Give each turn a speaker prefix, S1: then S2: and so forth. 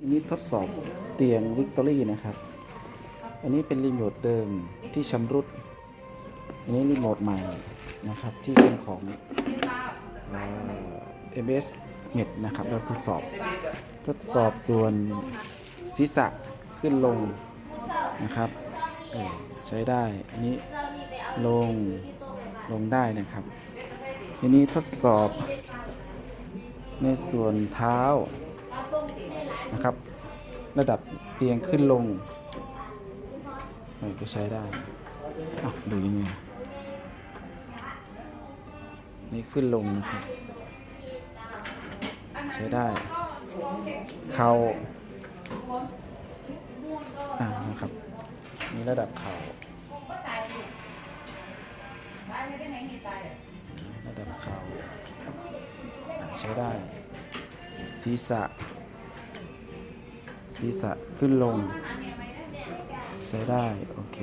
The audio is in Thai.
S1: อันนี้ทดสอบเตียงวิกตอรี่นะครับ อันนี้เป็นรีโมทเดิมที่ชำรุด อันนี้รีโมทใหม่นะครับที่เป็นของเอ่อ MS Med นะครับเราทดสอบ ทดสอบส่วนศีรษะขึ้นลงนะครับใช้ได้อันนี้ลงลงได้นะครับทีนี้ทดสอบในส่วนเท้า นะครับ ระดับเตียงขึ้นลงก็ใช้ได้ดูยังไงนี่ขึ้นลงนะครับใช้ได้ เข่าอ่านะครับนี่ระดับเข่าระดับเขา่าใช้ได้ศีรษะ ศีรษะขึ้นลง ใช้ได้ โอเค